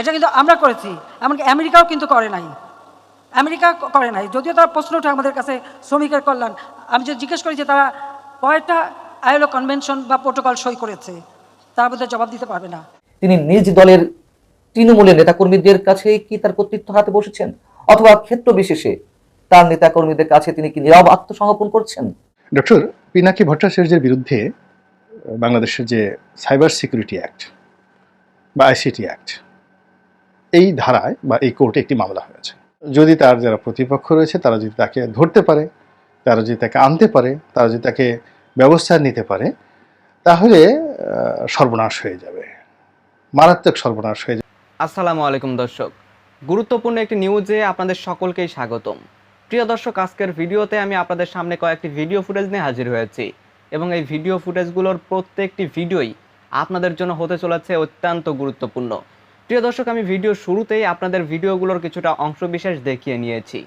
এটা কিন্তু আমরা করেছি। এমনকি আমেরিকাও কিন্তু করে নাই। আমেরিকা করে নাই। যদিও তারা প্রশ্ন ওঠে আমাদের কাছে শ্রমিকের কল্যাণ। আমি যে জিজ্ঞেস করি যে তারা কয়টা আইএলও কনভেনশন বা প্রোটোকল সই করেছে তার মধ্যে জবাব দিতে পারবে না। তিনি নিজ দলের তৃণমূলের নেতাকর্মীদের কাছে কি তার কর্তৃত্ব হাতে বসেছেন? অথবা ক্ষেত্র বিশেষে তার নেতাকর্মীদের কাছে তিনি কি নীরব আত্মসমর্পণ করছেন? ডক্টর পিনাকি ভট্টাচার্যের বিরুদ্ধে বাংলাদেশের যে সাইবার সিকিউরিটি অ্যাক্ট বা আইসিটি অ্যাক্ট এই ধারায় বা এই কোর্টে একটি মামলা হয়েছে। যদি তার যারা প্রতিপক্ষ রয়েছে, তারা যদি তাকে ধরতে পারে, তারা যদি তাকে আনতে পারে, তারা যদি তাকে ব্যবস্থা নিতে পারে, তাহলে সর্বনাশ হয়ে যাবে। মারাত্মক সর্বনাশ হয়ে যাবে। আসসালামু আলাইকুম দর্শক। গুরুত্বপূর্ণ একটি নিউজে আপনাদের সকলকেই স্বাগতম। প্রিয় দর্শক, আজকের ভিডিওতে আমি আপনাদের সামনে কয়েকটি ভিডিও ফুটেজ নিয়ে হাজির হয়েছি এবং এই ভিডিও ফুটেজগুলোর প্রত্যেকটি ভিডিওই আপনাদের জন্য হতে চলেছে অত্যন্ত গুরুত্বপূর্ণ। প্রিয় দর্শক, আমি ভিডিও শুরুতেই আপনাদের ভিডিওগুলোর কিছুটা অংশবিশেষ দেখিয়ে নিয়েছি।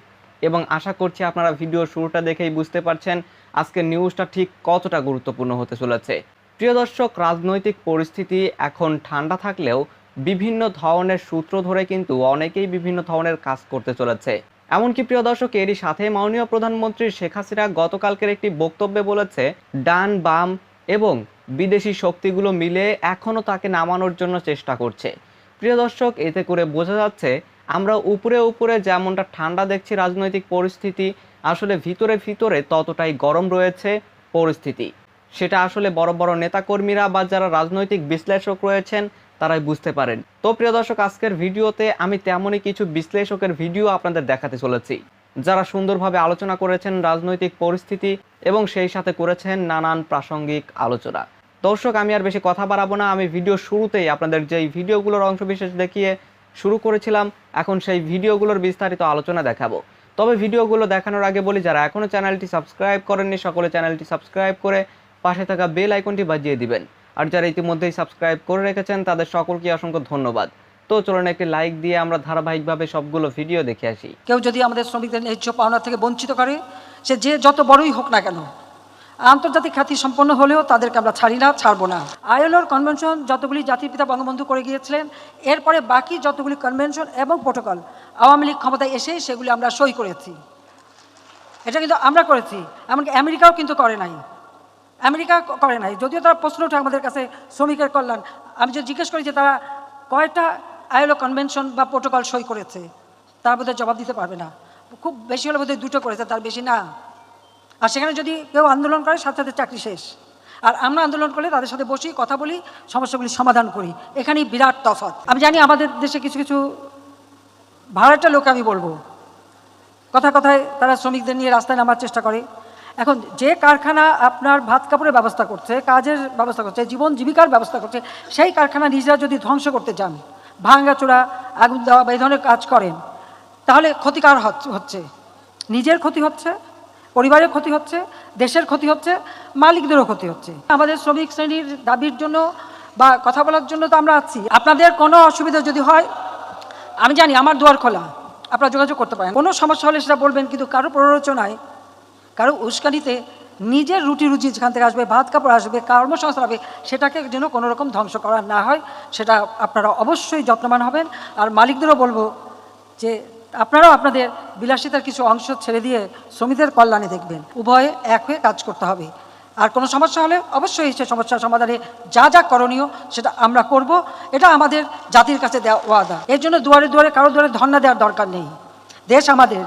এবং আশা করছি আপনারা ভিডিও শুরুটা দেখেই বুঝতে পারছেন আজকের নিউজটা ঠিক কতটা গুরুত্বপূর্ণ হতে চলেছে। প্রিয় দর্শক, রাজনৈতিক পরিস্থিতি এখন ঠান্ডা থাকলেও বিভিন্ন ধরনের সূত্র ধরে কিন্তু অনেকেই বিভিন্ন ধরনের কাজ করতে চলেছে। এমনকি প্রিয় দর্শক, এরই সাথে মাননীয় প্রধানমন্ত্রী শেখ হাসিনা গতকালকের একটি বক্তব্যে বলেছে, ডান, বাম এবং বিদেশি শক্তিগুলো মিলে এখনও তাকে নামানোর জন্য চেষ্টা করছে। প্রিয় দর্শক, এতে করে বোঝা যাচ্ছে আমরা উপরে উপরে যেমনটা ঠান্ডা দেখছি রাজনৈতিক পরিস্থিতি, আসলে ভিতরে ভিতরে ততটাই গরম রয়েছে পরিস্থিতি। সেটা আসলে বড় বড় নেতাকর্মীরা বা যারা রাজনৈতিক বিশ্লেষক রয়েছেন, তারাই বুঝতে পারেন। তো প্রিয় দর্শক, আজকের ভিডিওতে আমি তেমনই কিছু বিশ্লেষকের ভিডিও আপনাদের দেখাতে চলেছি। যারা সুন্দরভাবে আলোচনা করেছেন রাজনৈতিক পরিস্থিতি এবং সেই সাথে করেছেন নানান প্রাসঙ্গিক আলোচনা। দর্শক, আমি আর বেশি কথা বাড়াবো না। আমি ভিডিও শুরুতেই আপনাদের যেই ভিডিওগুলোর অংশবিশেষ দেখিয়ে শুরু করেছিলাম, এখন সেই ভিডিওগুলোর বিস্তারিত আলোচনা দেখাবো। তবে ভিডিওগুলো দেখানোর আগে বলি, যারা এখনও চ্যানেলটি সাবস্ক্রাইব করেননি, সকলে চ্যানেলটি সাবস্ক্রাইব করে পাশে থাকা বেল আইকনটি বাজিয়ে দিবেন। আর যারা ইতিমধ্যেই সাবস্ক্রাইব করে রেখেছেন, তাদের সকলকে অসংখ্য ধন্যবাদ। তো চলুন একটি লাইক দিয়ে আমরা ধারাবাহিকভাবে সবগুলো ভিডিও দেখে আসি। কেউ যদি আমাদের শ্রমিকদের ন্যায্য পাওনা থেকে বঞ্চিত করে, সে যে যত বড়ই হোক না কেন আন্তর্জাতিক খ্যাতি সম্পন্ন হলেও তাদেরকে আমরা ছাড়ি না, ছাড়বো না। আইএলওর কনভেনশন যতগুলি জাতির পিতা বঙ্গবন্ধু করে গিয়েছিলেন, এরপরে বাকি যতগুলি কনভেনশন এবং প্রোটোকল আওয়ামী লীগ ক্ষমতায় এসে সেগুলি আমরা সই করেছি। এটা কিন্তু আমরা করেছি, এমনকি আমেরিকাও কিন্তু করে নাই। আমেরিকা করে নাই। যদিও তারা প্রশ্ন ওঠে আমাদের কাছে, শ্রমিকের কল্যাণ। আমি যে জিজ্ঞেস করি যে তারা কয়টা আইএলও কনভেনশন বা প্রোটোকল সই করেছে, তার মধ্যে জবাব দিতে পারবে না। খুব বেশি হলে বোধহয় দুটো করেছে, তার বেশি না। আর সেখানে যদি কেউ আন্দোলন করে, সাথে সাথে চাকরি শেষ। আর আমরা আন্দোলন করলে তাদের সাথে বসি, কথা বলি, সমস্যাগুলি সমাধান করি। এখানেই বিরাট তফাৎ। আমি জানি আমাদের দেশে কিছু কিছু ভাড়াটা লোক আমি বলব। কথা কথায় তারা শ্রমিকদের নিয়ে রাস্তায় নামার চেষ্টা করে। এখন যে কারখানা আপনার ভাত কাপড়ের ব্যবস্থা করছে, কাজের ব্যবস্থা করছে, জীবন জীবিকার ব্যবস্থা করছে, সেই কারখানা নিজেরা যদি ধ্বংস করতে চান, ভাঙ্গাচোরা, আগুন দেওয়া বা এই ধরনের কাজ করেন, তাহলে ক্ষতিকার হচ্ছে। নিজের ক্ষতি হচ্ছে পরিবারের ক্ষতি হচ্ছে, দেশের ক্ষতি হচ্ছে, মালিকদেরও ক্ষতি হচ্ছে। আমাদের শ্রমিক শ্রেণির দাবির জন্য বা কথা বলার জন্য তো আমরা আছি। আপনাদের কোনো অসুবিধা যদি হয়, আমি জানি আমার দুয়ার খোলা, আপনারা যোগাযোগ করতে পারেন। কোনো সমস্যা হলে সেটা বলবেন, কিন্তু কারও প্ররোচনায়, কারও উস্কানিতে নিজের রুটি রুজি যেখান থেকে আসবে, ভাত কাপড় আসবে, কর্মসংস্থান হবে, সেটাকে যেন কোনো রকম ধ্বংস করা না হয়, সেটা আপনারা অবশ্যই যত্নবান হবেন। আর মালিকদেরও বলব যে আপনারাও আপনাদের বিলাসিতার কিছু অংশ ছেড়ে দিয়ে শ্রমিকদের কল্যাণে দেখবেন। উভয়ে এক হয়ে কাজ করতে হবে। আর কোনো সমস্যা হলে অবশ্যই সে সমস্যার সমাধানে যা যা করণীয় সেটা আমরা করব। এটা আমাদের জাতির কাছে দেওয়া ওয়াদা। এর জন্য দুয়ারে দুয়ারে, কারও দুয়ারে ধর্ণা দেওয়ার দরকার নেই। দেশ আমাদের।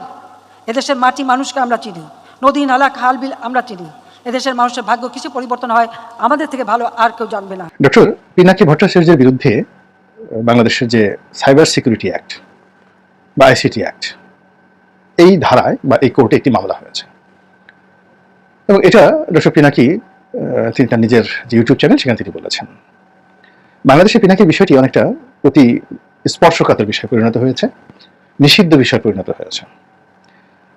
এদেশের মাটি মানুষকে আমরা চিনি। নদী, নালা, খাল, বিল আমরা চিনি। এদেশের মানুষের ভাগ্য কিছু পরিবর্তন হয় আমাদের থেকে ভালো আর কেউ জানবে না। ডক্টর, পিনাকি ভট্টাচার্যের বিরুদ্ধে, বাংলাদেশের যে সাইবার সিকিউরিটি অ্যাক্ট বা আইসিটি অ্যাক্ট এই ধারায় বা এই কোর্টে একটি মামলা হয়েছে। এবং এটা ডক্টর পিনাকি তিনি তার নিজের যে ইউটিউব চ্যানেল, সেখান থেকে বলেছেন। বাংলাদেশে পিনাকি বিষয়টি অনেকটা অতি স্পর্শকাতর বিষয় পরিণত হয়েছে, নিষিদ্ধ বিষয় পরিণত হয়েছে।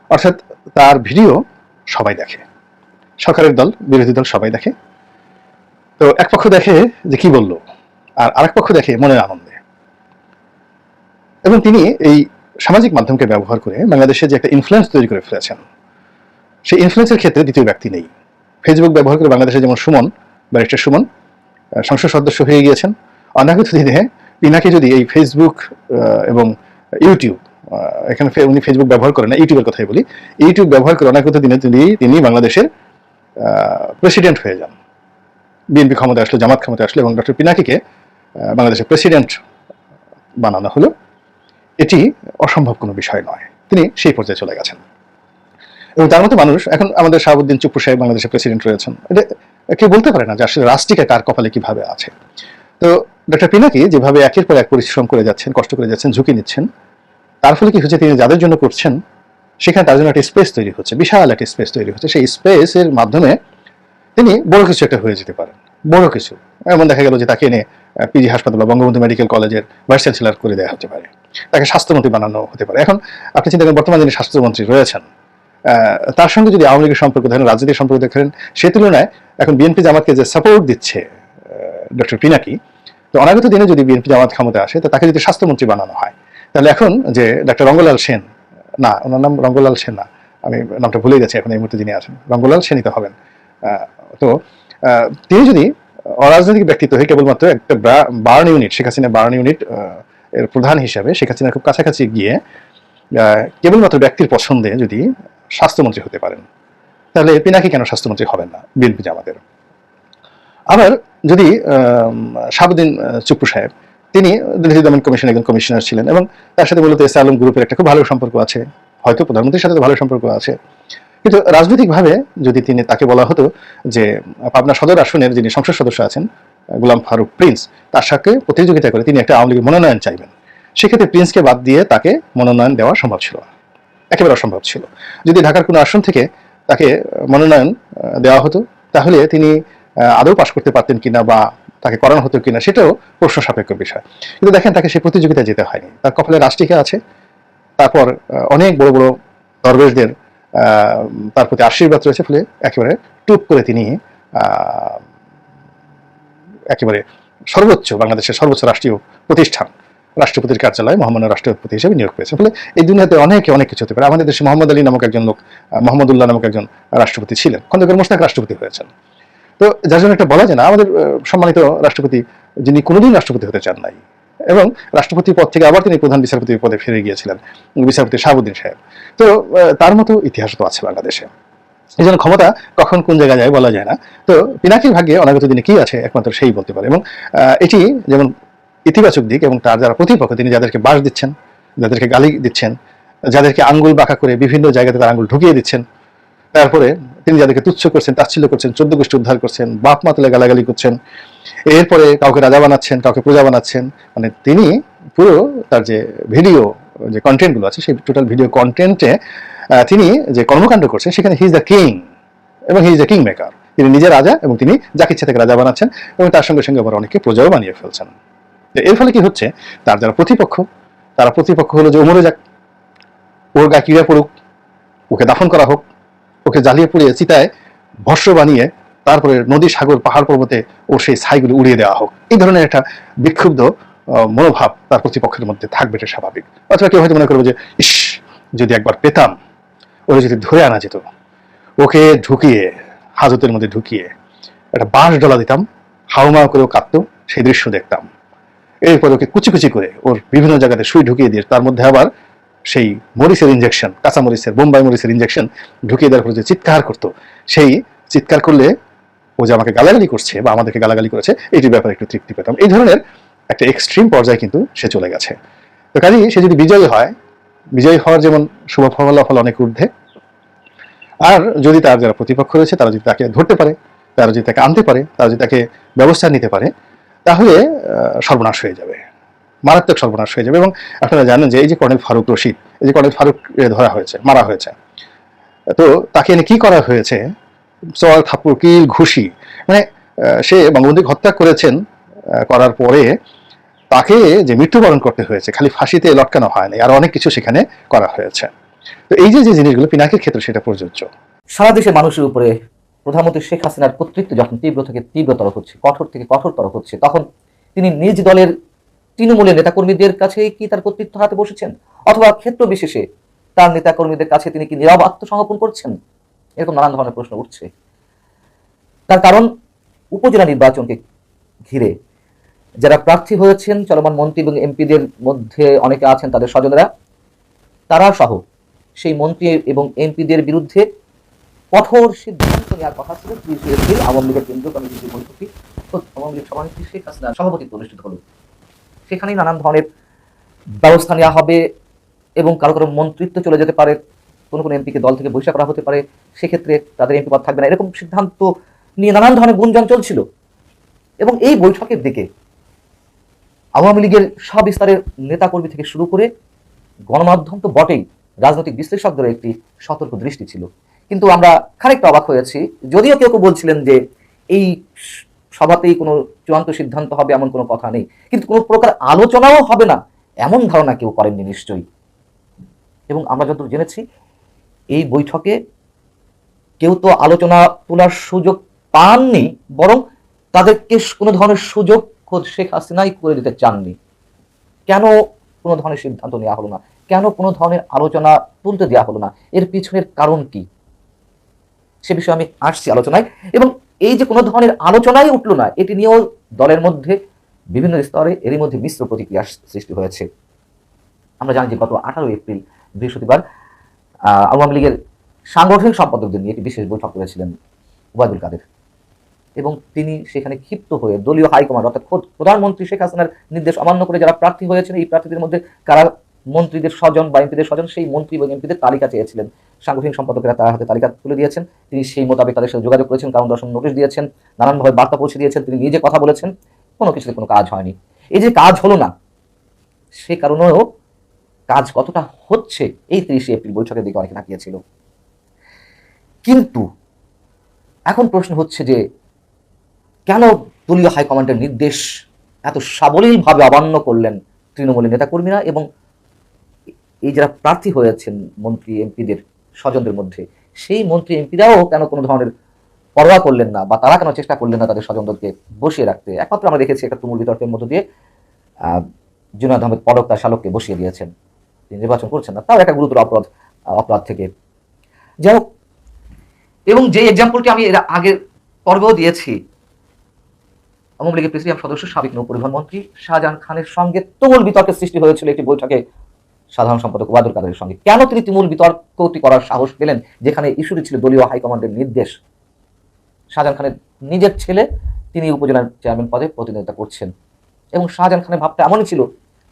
অর্থাৎ তার ভিডিও সবাই দেখে, সরকারের দল, বিরোধী দল সবাই দেখে। তো এক পক্ষ দেখে যে কি বলল, আর আরেক পক্ষ দেখে মনের আনন্দে। এবং তিনি এই সামাজিক মাধ্যমকে ব্যবহার করে বাংলাদেশে যে একটা ইনফ্লুয়েন্স তৈরি করে ফেলেছেন, সেই ইনফ্লুয়েন্সের ক্ষেত্রে দ্বিতীয় ব্যক্তি নেই। ফেসবুক ব্যবহার করে বাংলাদেশে যেমন সুমন, ব্যারিস্টার সুমন সংসদ সদস্য হয়ে গিয়েছেন। অনাগত দিনে পিনাকি যদি এই ফেসবুক এবং ইউটিউব এখানে উনি ফেসবুক ব্যবহার করেন না ইউটিউবের কথাই বলি। ইউটিউব ব্যবহার করে অনেক দিনে তিনি তিনি বাংলাদেশের প্রেসিডেন্ট হয়ে যান। বিএনপি ক্ষমতা আসলো, জামাত ক্ষমতা আসলো, এবং ডক্টর পিনাকিকে বাংলাদেশের প্রেসিডেন্ট বানানো হলো। এটি অসম্ভব কোনো বিষয় নয়। তিনি সেই পর্যায়ে চলে গেছেন। এবং তার মতো মানুষ, এখন আমাদের শাহাবুদ্দিন চুপ্পু সাহেব বাংলাদেশের প্রেসিডেন্ট রয়েছেন। এটা কেউ বলতে পারে না যে আসলে রাষ্ট্রিকা কার কপালে কীভাবে আছে। তো ডক্টর পিনাকি যেভাবে একের পর এক পরিশ্রম করে যাচ্ছেন, কষ্ট করে যাচ্ছেন, ঝুঁকি নিচ্ছেন, তার ফলে কি হচ্ছে তিনি যাদের জন্য করছেন, সেখানে তার জন্য একটা স্পেস তৈরি হচ্ছে, বিশাল একটা স্পেস তৈরি হচ্ছে। সেই স্পেসের মাধ্যমে তিনি বড় কিছু একটা হয়ে যেতে পারেন। বড় কিছু। এমন দেখা গেল যে তাকে এনে পিজি হাসপাতাল বা বঙ্গবন্ধু মেডিকেল কলেজের ভাইস চ্যান্সেলর করে দেওয়া হতে পারে। তাকে স্বাস্থ্যমন্ত্রী বানানো হতে পারে। এখন আপনি চিন্তা করেন, বর্তমানে যিনি স্বাস্থ্যমন্ত্রী রয়েছেন তার সঙ্গে যদি আওয়ামী লীগের সম্পর্ক ধরেন, রাজনীতির সম্পর্ক দেখেন, সে তুলনায় এখন বিএনপি জামাতকে যে সাপোর্ট দিচ্ছে ডক্টর পিনাকি, তো অনাগত দিনে যদি বিএনপি জামাত ক্ষমতা আসে, তো তাকে যদি স্বাস্থ্যমন্ত্রী বানানো হয়, তাহলে এখন যে ডাক্তার রঙ্গলাল সেন, না, ওনার নাম রঙ্গলাল সেন না, আমি নামটা ভুলে গেছি, এখন এই মুহূর্তে যিনি আছেন, রঙ্গলাল সেনই তো হবেন। তো তিনি যদি অরাজনৈতিক ব্যক্তিত্ব হয়ে কেবলমাত্র একটা burn unit Sheikh Hasina burn unit এর প্রধান হিসাবে শেখ হাসিনার খুব কাছাকাছি গিয়ে কেবলমাত্র ব্যক্তির পছন্দে যদি স্বাস্থ্যমন্ত্রী হতে পারেন তাহলে পিনাকি কেন স্বাস্থ্যমন্ত্রী হবেন না বিএনপি জামাতের? আবার যদি আহ, চুপ্পু সাহেব তিনি দিল্লি দমন কমিশন একজন কমিশনার ছিলেন এবং তার সাথে মূলত এস আলম গ্রুপের একটা খুব ভালো সম্পর্ক আছে হয়তো প্রধানমন্ত্রীর সাথে ভালো সম্পর্ক আছে কিন্তু রাজনৈতিকভাবে যদি তিনি তাকে বলা হতো যে, পাবনা সদর আসনের যিনি সংসদ সদস্য আছেন, গোলাম ফারুক প্রিন্স, তার সাথে প্রতিযোগিতা করে তিনি একটা আওয়ামী লীগের মনোনয়ন চাইবেন। সেক্ষেত্রে প্রিন্সকে বাদ দিয়ে তাকে মনোনয়ন দেওয়া সম্ভব ছিল না। একেবারে অসম্ভব ছিল। যদি ঢাকার কোনো আসন থেকে তাকে মনোনয়ন দেওয়া হতো, তাহলে তিনি আদৌ পাশ করতে পারতেন কিনা বা তাকে করানো হতো কিনা সেটাও প্রশ্ন সাপেক্ষ বিষয়। কিন্তু দেখেন, তাকে সেই প্রতিযোগিতায় যেতে হয়নি। তার কপালে রাষ্ট্রিকা আছে। তারপর অনেক বড় বড় দরবেশদের তার প্রতি আশীর্বাদ রয়েছে ফলে একেবারে টুপ করে তিনি একেবারে সর্বোচ্চ বাংলাদেশের সর্বোচ্চ রাষ্ট্রীয় প্রতিষ্ঠান, রাষ্ট্রপতির কার্যালয়ে, মহামান্য রাষ্ট্রপতি হিসেবে নিয়োগ পেয়েছে। ফলে এই দুনিয়াতে অনেকে অনেক কিছু হতে পারে। আমাদের দেশে মোহাম্মদ আলী নামক একজন লোক মোহাম্মদুল্লাহ নামক একজন রাষ্ট্রপতি ছিলেন। খন্দকার মোশতাক রাষ্ট্রপতি হয়েছেন। তো যার জন্য একটা বলা যায় না, আমাদের সম্মানিত রাষ্ট্রপতি যিনি কোনোদিন রাষ্ট্রপতি হতে চান নাই। এবং রাষ্ট্রপতি পদ থেকে আবার তিনি প্রধান বিচারপতি পদে ফিরে গিয়েছিলেন, বিচারপতি শাহাবুদ্দিন সাহেব। তো তার মতো ইতিহাস তো আছে বাংলাদেশে। এই জন্য ক্ষমতা কখন কোন জায়গায় যায় বলা যায় না। তো, পিনাকির ভাগ্যে অনাগত দিনে কি আছে একমাত্র সেই বলতে পারে। এবং এটি যেমন ইতিবাচক দিক এবং তার যারা প্রতিপক্ষ, তিনি যাদেরকে বাস দিচ্ছেন, যাদেরকে গালি দিচ্ছেন, যাদেরকে আঙ্গুল বাঁকা করে বিভিন্ন জায়গাতে তার আঙ্গুল ঢুকিয়ে দিচ্ছেন, তারপরে তিনি যাদেরকে তুচ্ছ করছেন, তাচ্ছিল্য করছেন, চোদ্দ গোষ্ঠী উদ্ধার করছেন বাপ মা তুলে গালাগালি করছেন এরপরে কাউকে রাজা বানাচ্ছেন, কাউকে প্রজা বানাচ্ছেন মানে তিনি পুরো তার যে ভিডিও যে কন্টেন্টগুলো আছে, সেই টোটাল ভিডিও কন্টেন্টে তিনি যে কর্মকাণ্ড করছেন, সেখানে হি ইজ দ্য কিং এবং he is the king maker তিনি নিজে রাজা এবং তিনি যাকে ইচ্ছা থেকে রাজা বানাচ্ছেন এবং তার সঙ্গে সঙ্গে আবার অনেকে প্রজাও বানিয়ে ফেলছেন। এর ফলে কি হচ্ছে? তার যারা প্রতিপক্ষ, তারা প্রতিপক্ষ হলো যে মরে যাক, ওর গা কিড়া পড়ুক, ওকে দাফন করা হোক, ওকে জ্বালিয়ে পুড়িয়ে, চিতায় ভস্য বানিয়ে তারপরে নদী সাগর, পাহাড় পর্বতে ওর সেই ছাইগুলো উড়িয়ে দেওয়া হোক। এই ধরনের একটা বিক্ষুব্ধ মনোভাব তার প্রতিপক্ষের মধ্যে থাকবে, এটা স্বাভাবিক। অথবা কেউ হয়তো মনে করবে যে, ইস, যদি একবার পেতাম, ওরা যদি ধরে আনা যেত, ওকে ঢুকিয়ে, হাজতের মধ্যে ঢুকিয়ে, একটা বাঁশ ডলা দিতাম হাউমা করে ও কাঁদতো, সেই দৃশ্য দেখতাম। এরপর ওকে কুচি কুচি করে ওর বিভিন্ন জায়গাতে সুই ঢুকিয়ে দিয়ে, তার মধ্যে আবার সেই মরিচের ইঞ্জেকশন কাঁচা মরিচের বোম্বাই মরিচের ইঞ্জেকশন ঢুকিয়ে দেওয়ার পর যে চিৎকার করতো, সেই চিৎকার করলে ও যে আমাকে গালাগালি করছে বা আমাদেরকে গালাগালি করেছে, এটির ব্যাপারে একটু তৃপ্তি পেতাম। এই ধরনের একটা এক্সট্রিম পর্যায়ে কিন্তু সে চলে গেছে। তো কাজেই সে যদি বিজয়ী হয়, বিজয়ী হওয়ার যেমন শুভ ফলাফল অনেক ঊর্ধ্বে, আর যদি তার যারা প্রতিপক্ষ রয়েছে, তারা যদি তাকে ধরতে পারে, তারা যদি তাকে আনতে পারে, তারা যদি তাকে ব্যবস্থা নিতে পারে, তাহলে সর্বনাশ হয়ে যাবে। মারাত্মক সর্বনাশ হয়ে যাবে। এবং আপনারা জানেন যে এই যে কর্নেল ফারুক রশিদ, এই যে কর্নেল ফারুক ধরা হয়েছে, মারা হয়েছে, তো তাকে এনে কি করা হয়েছে? চল থাপ্পড় কিল ঘুষি। মানে সে বঙ্গবন্ধুকে হত্যা করেছেন করার পরে তাকে যে মৃত্যুবরণ করতে হয়েছে, খালি ফাঁসিতে লটকানো হয়নি আর অনেক কিছু সেখানে করা হয়েছে। তো এই যে যে জিনিসগুলো পিনাকির ক্ষেত্রে সেটা প্রযোজ্য। সারা দেশের মানুষের উপরে প্রধানমন্ত্রী শেখ হাসিনার কর্তৃত্ব যখন তীব্র থেকে তীব্রতর হচ্ছে, কঠোর থেকে কঠোরতর হচ্ছে, তখন তিনি নিজ দলের তৃণমূলের নেতাকর্মীদের কাছে কি তার কর্তৃত্ব হাতে বসেছেন? অথবা ক্ষেত্র বিশেষে তার নেতাকর্মীদের কাছে তিনি কি নীরব আত্মসমর্পণ করছেন? এরকম নানান ধরনের প্রশ্ন উঠছে। তার কারণ উপজেলা নির্বাচনকে ঘিরে যারা প্রার্থী হয়েছেন, চলমান মন্ত্রী এবং এমপিদের মধ্যে অনেকে আছেন তাদের স্বজনেরা, তারা সহ সেই মন্ত্রী এবং এমপিদের বিরুদ্ধে কঠোর সিদ্ধান্ত নেওয়ার কথা ছিল। এপ্রিল আওয়ামী লীগের কেন্দ্রীয় কমিটির বৈঠকটি, আওয়ামী লীগ সভানেত্রী শেখ হাসিনার সভাপতিত্বে অনুষ্ঠিত হলো। সেখানেই নানান ধরনের ব্যবস্থা নেওয়া হবে এবং কারও কারও মন্ত্রিত্ব চলে যেতে পারে। কোনো কোনো এমপিকে দল থেকে বহিষ্কার করা হতে পারে, সেক্ষেত্রে তাদের এমপি পদ থাকবে না। এরকম সিদ্ধান্ত নিয়ে নানান ধরনের গুঞ্জন চলছিল। এবং এই বৈঠকের দিকে আওয়ামী লীগের সবিস্তারের নেতাকর্মী থেকে শুরু করে গণমাধ্যম তো বটেই, রাজনৈতিক বিশ্লেষকদের একটি সতর্ক দৃষ্টি ছিল। কিন্তু আমরা খানিকটা অবাক হয়েছি। যদিও কেউ কেউ বলছিলেন যে এই সভাতেই কোনো চূড়ান্ত সিদ্ধান্ত হবে এমন কোনো কথা নেই। কিন্তু কোনো প্রকার আলোচনাও হবে না, এমন ধারণা কেউ করেননি নিশ্চয়ই। এবং আমরা যতদূর জেনেছি এই বৈঠকে কেউ তো আলোচনা তোলার সুযোগ পাননি, বরং তাদেরকে কোনো ধরনের সুযোগ শেখ হাসিনাই করে দিতে চাননি। কেন কোনো ধরনের সিদ্ধান্ত নেওয়া হলো না? কেন কোনো ধরনের আলোচনা তুলতে দেওয়া হলো না? এর পিছনের কারণ কি? সে বিষয়ে আমি আসছি আলোচনায়। এবং এই যে কোনো ধরনের আলোচনাই উঠল না, এটি নিয়েও দলের মধ্যে বিভিন্ন স্তরে এরই মধ্যে মিশ্র প্রতিক্রিয়া সৃষ্টি হয়েছে। আমরা জানি যে গত আঠারো এপ্রিল বৃহস্পতিবার আওয়ামী লীগের সাংগঠনিক সম্পাদকদের নিয়ে একটি বিশেষ বৈঠক করেছিলেন ওবায়দুল কাদের। এবং তিনি সেখানে ক্ষিপ্ত হয়ে দলীয় হাইকমান্ড অর্থাৎ প্রধানমন্ত্রী শেখ হাসিনার নির্দেশ অমান্য করে যারা প্রার্থী হয়েছেন, এই প্রার্থীদের মধ্যে কারা মন্ত্রীদের স্বজন বা এমপিদের স্বজন, সেই মন্ত্রী এবং এমপিদের তালিকা চেয়েছিলেন। সাংগঠনিক সম্পাদকেরা তার হাতে তালিকা তুলে দিয়েছেন। তিনি সেই মোতাবেক তাদের সাথে যোগাযোগ করেছেন, কারণ দর্শন নোটিশ দিয়েছেন, নানানভাবে বার্তা পৌঁছে দিয়েছেন, তিনি নিজে কথা বলেছেন, কোনো কিছুতে কোনো কাজ হয়নি। এই যে কাজ হলো না, সে কারণেও কাজ কতটা হচ্ছে এই তিরিশে এপ্রিল বৈঠকের দিকে অনেকে তাকিয়েছিল। কিন্তু এখন প্রশ্ন হচ্ছে যে, কেন দলীয় হাইকমান্ডের নির্দেশ এত সাবলীলভাবে অমান্য করলেন তৃণমূলের নেতাকর্মীরা এবং এই যারা প্রার্থী হয়েছেন মন্ত্রী এমপিদের স্বজনদের মধ্যে, সেই মন্ত্রী এমপিরাও কেন কোনো ধরনের পরোয়া করলেন না বা তারা কেন চেষ্টা করলেন না তাদের স্বজনদেরকে বসিয়ে রাখতে? একমাত্র আমরা দেখেছি একটা তুমুল বিতর্কের মধ্য দিয়ে জুনাদ আহমেদ পদক তার শালককে বসিয়ে দিয়েছেন। তিনি নির্বাচন করছেন না, তাও একটা গুরুতর অপরাধ অপরাধ থেকে। যাই হোক, এবং যে এক্সাম্পলটি আমি এর আগের পর্বেও দিয়েছি, আওয়ামী লীগের প্রেসিডিয়াম সদস্য সাবেক নৌ পরিবহন মন্ত্রী শাহজাহান খানের সঙ্গে তুমুল বিতর্কের সৃষ্টি হয়েছিল একটি বৈঠকে সাধারণ সম্পাদক ওয়াদুল কাদের সঙ্গে। কেন তিনি তুমুল বিতর্কটি করার সাহস পেলেন? যেখানে ইস্যুটি ছিল দলীয় হাইকমান্ডের নির্দেশ। শাহজাহান খানের নিজের ছেলে তিনি উপজেলার চেয়ারম্যান পদে প্রতিনিধিত্ব করছেন। এবং শাহজাহান খানের ভাবটা এমনই ছিল,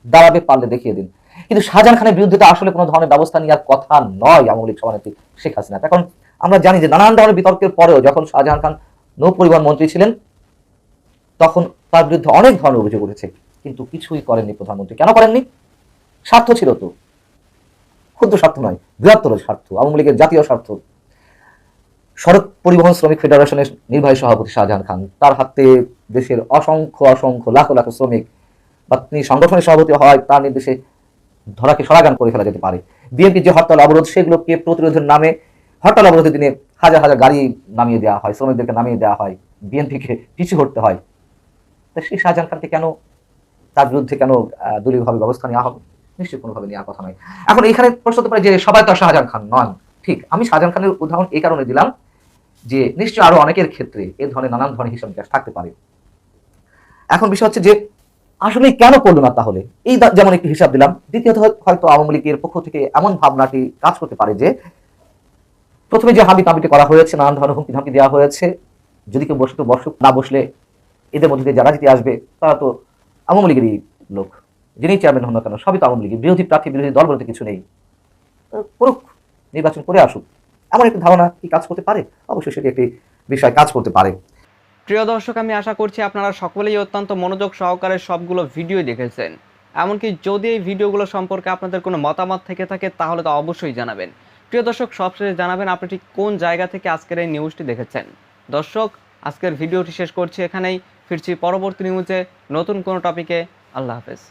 দাঁড়াবে পারলে দেখিয়ে দিন। কিন্তু শাহজাহান খানের বিরুদ্ধে তো আসলে কোনো ধরনের ব্যবস্থা নেওয়ার কথা নয় আওয়ামী লীগ সভানেত্রী শেখ হাসিনা। এখন আমরা জানি যে নানান ধরনের বিতর্কের পরেও যখন শাহজাহান খান নৌ পরিবহন মন্ত্রী ছিলেন, তখন তার বিরুদ্ধে অনেক ধরনের অভিযোগ উঠেছে, কিন্তু কিছুই করেননি প্রধানমন্ত্রী। কেন করেননি? স্বার্থ ছিল তো। ক্ষুদ্র স্বার্থ নয়, বৃহত্তর স্বার্থ, আওয়ামী লীগের জাতীয় স্বার্থ। সড়ক পরিবহন শ্রমিক ফেডারেশনের নির্বাহী সভাপতি শাহজাহান খান, তার হাতে দেশের অসংখ্য অসংখ্য লাখ লাখ শ্রমিক বা তিনি সংগঠনের সভাপতি হয়, তার নির্দেশে ধরাকে সরাগান করে ফেলা যেতে পারে। বিএনপি যে হরতাল অবরোধ, সেগুলোকে প্রতিরোধের নামে হরতাল অবরোধের দিনে হাজার হাজার গাড়ি নামিয়ে দেওয়া হয়, শ্রমিকদেরকে নামিয়ে দেওয়া হয়, বিএনপিকে পিছু হটতে হয়। তা সেই শাহজাহান খানকে কেন, তার বিরুদ্ধে কেন দলীয়ভাবে ব্যবস্থা নেওয়া হবে? নিশ্চয়ই কোনোভাবে নেওয়ার কথা নয়। এখন এখানে প্রশ্ন হতে পারে যে সবাই তো শাহজাহান খান নন। ঠিক, আমি শাহজাহান খানের উদাহরণ এই কারণে দিলাম যে নিশ্চয়ই আরও অনেকের ক্ষেত্রে এ ধরনের নানান ধরনের হিসাব নিকাশ থাকতে পারে। এখন বিষয় হচ্ছে যে আসলে কেন করল না তাহলে? এই যেমন একটি হিসাব দিলাম, দ্বিতীয়ত হয়তো আওয়ামী লীগের পক্ষ থেকে এমন ভাবনাটি কাজ করতে পারে যে, প্রথমে যে হাবি কাবিটি করা হয়েছে, নানান ধরনের হুমকি ধামকি দেওয়া হয়েছে, যদি কেউ বসে তো বসুক, না বসলে এদের মধ্যে যারা জিতে আসবে, তারা তো আওয়ামী লীগেরই লোক। যিনি চেয়ারম্যান হন না কেন, সবই তো আওয়ামী লীগের। বিরোধী প্রার্থী, বিরোধী দল বলতে কিছু নেই। করুক, নির্বাচন করে আসুক। এমন একটি ধারণা কি কাজ করতে পারে? অবশ্যই সেটি একটি বিষয় কাজ করতে পারে। প্রিয় দর্শক, আমি আশা করছি আপনারা সকলেই অত্যন্ত মনোযোগ সহকারে সবগুলো ভিডিও দেখেছেন। এমনকি যদি এই ভিডিওগুলো সম্পর্কে আপনাদের কোনো মতামত থেকে থাকে, তাহলে তো অবশ্যই জানাবেন। প্রিয় দর্শক, সবশেষে জানাবেন আপনি ঠিক কোন জায়গা থেকে আজকের এই নিউজটি দেখেছেন। দর্শক, আজকের ভিডিওটি শেষ করছি এখানেই। ফিরছি পরবর্তী নিউজে নতুন কোনো টপিকে আল্লাহ হাফেজ।